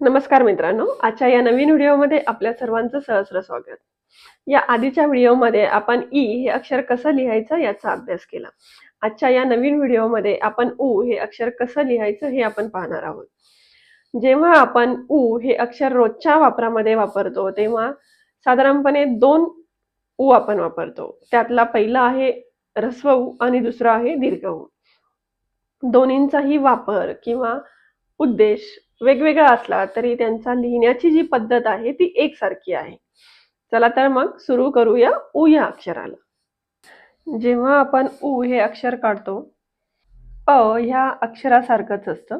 नमस्कार मित्रांनो. आजच्या या नवीन व्हिडिओमध्ये आपल्या सर्वांचं सहस्र स्वागत. या आधीच्या व्हिडिओमध्ये आपण ई हे अक्षर कसं लिहायचं याचा अभ्यास केला. आजच्या या नवीन व्हिडिओमध्ये आपण उ हे अक्षर कसं लिहायचं हे आपण पाहणार आहोत. जेव्हा आपण उ हे अक्षर रोजच्या वापरामध्ये वापरतो तेव्हा साधारणपणे दोन उ आपण वापरतो. त्यातला पहिला आहे रस्व उ आणि दुसरा आहे दीर्घ उ. दोन्हींचाही वापर किंवा उद्देश वेगवेगळा असला तरी त्यांचा लिहिण्याची जी पद्धत आहे ती एकसारखी आहे. चला तर मग सुरू करूया उ या अक्षराला. जेव्हा आपण उ हे अक्षर काढतो अ ह्या अक्षरासारखंच असतं.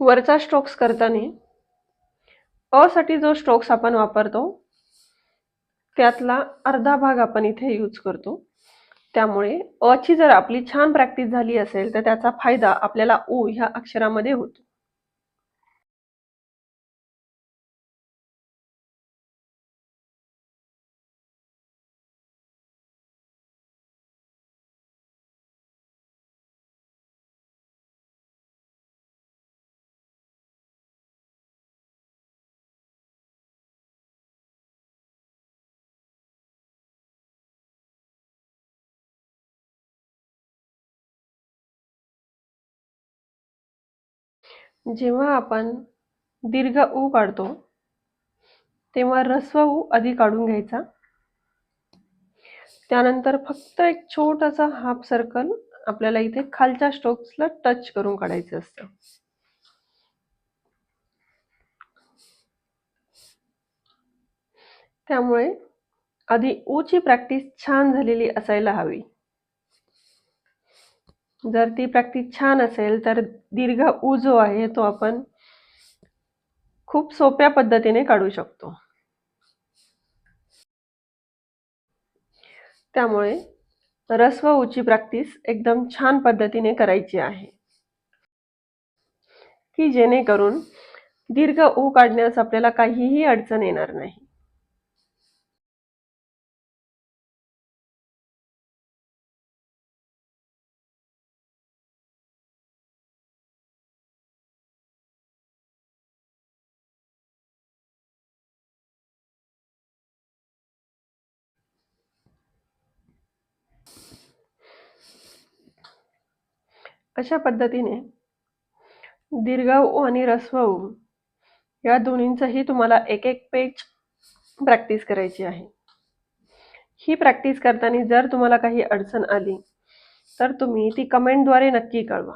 वरचा स्ट्रोक्स करताना अ साठी जो स्ट्रोक्स आपण वापरतो त्यातला अर्धा भाग आपण इथे यूज करतो. त्यामुळे अ ची जर आपली छान प्रॅक्टिस झाली असेल तर त्याचा फायदा आपल्याला उ ह्या अक्षरामध्ये होतो. जेव्हा आपण दीर्घ ऊ काढतो तेव्हा ऱ्हस्व ऊ आधी काढून घ्यायचा. त्यानंतर फक्त एक छोटासा हाफ सर्कल आपल्याला इथे खालच्या स्ट्रोक्सला टच करून काढायचं असतं. त्यामुळे आधी ऊ ची प्रॅक्टिस छान झालेली असायला हवी. जर ती प्रॅक्टिस छान असेल तर दीर्घ उ जो आहे तो आपण खूप सोप्या पद्धतीने काढू शकतो. त्यामुळे रस्व ऊची प्रॅक्टिस एकदम छान पद्धतीने करायची आहे. की जेणेकरून दीर्घ ऊ काढण्यास आपल्याला काहीही अडचण येणार नाही. अशा पद्धतीने दीर्घ आणि ऱ्हस्व या दोन्हींचंही तुम्हाला एक एक पेज प्रॅक्टिस करायची आहे. ही प्रॅक्टिस करताना जर तुम्हाला काही अडचण आली तर तुम्ही ती कमेंटद्वारे नक्की कळवा.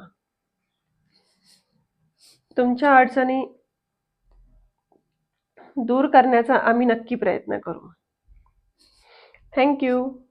तुमच्या अडचणी दूर करण्याचा आम्ही नक्की प्रयत्न करू. थँक्यू